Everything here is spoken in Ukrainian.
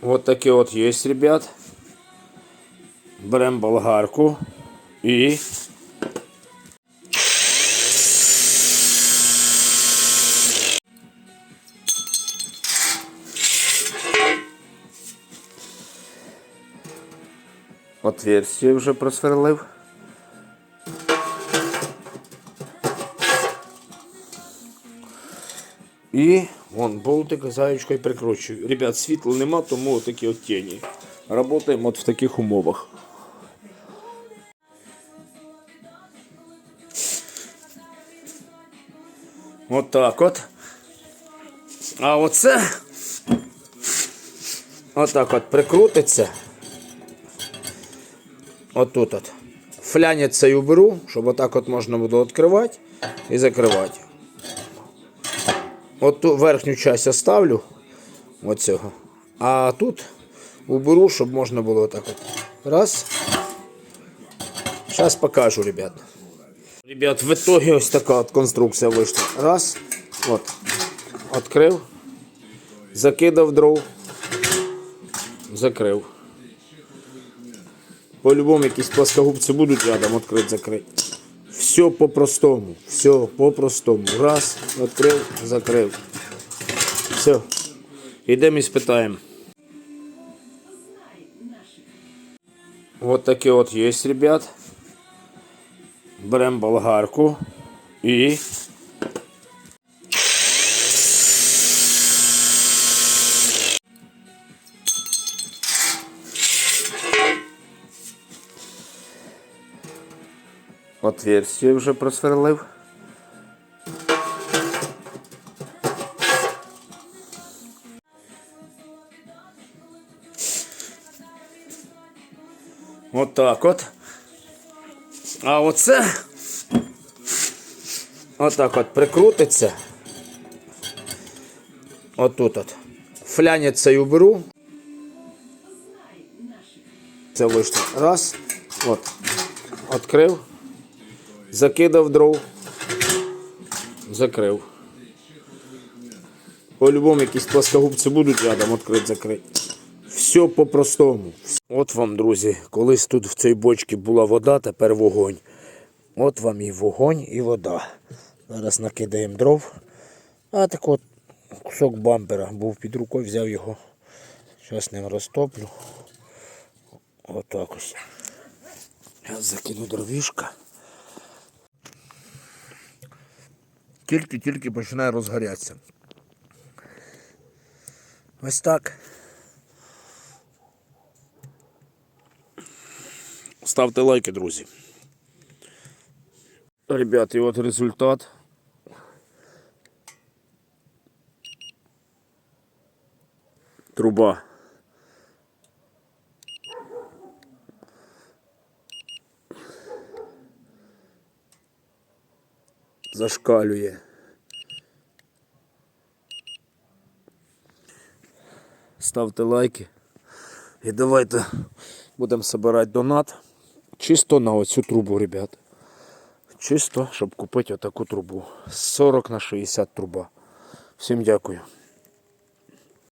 Вот такі от є, ребят. Беремо болгарку і отверстие вже просверлив. І вон болтик заючкою прикручую. Ребят, світла нема, тому такі от тіні. Работаємо от в таких умовах. От так от. А оце отак от прикрутиться. Отут от. Флянець цей уберу, щоб отак от можна було відкривати і закривати. От ту верхню часть оставлю. Оцього. А тут уберу, щоб можна було отак от. Раз. Зараз покажу, ребят. Ребят, в итоге ось така от конструкція вийшла. Раз. От. Открив. Закидав дров. Закрив. По-любому якісь плоскогубці будуть рядом відкрити, закрити. Все по-простому. Все по-простому. Раз, відкрив, закрив. Все. Йдемо і спитаємо. Вот таке от є, ребят. Беремо болгарку і отверстие вже просверлив. От так от. А оце отак от прикрутиться. Отут от. Флянець цей уберу. Це вийшло. Раз. От. Открив. Закидав дров. Закрив. По-любому якісь плоскогубці будуть рядом відкрити, закрити. Все по-простому. От вам, друзі, колись тут в цій бочці була вода, тепер вогонь. От вам і вогонь, і вода. Зараз накидаємо дров. А так от кусок бампера був під рукою, взяв його. Зараз ним розтоплю. Отак ось. Я закину дровішка. Тільки-тільки починає розгорятися. Ось так. Ставте лайки, друзі. Ребят, і от результат. Труба. Зашкалює. Ставте лайки. І давайте будемо збирати донат. Чисто на оцю трубу, ребят. Чисто, щоб купити отаку трубу. 40 на 60 труба. Всім дякую.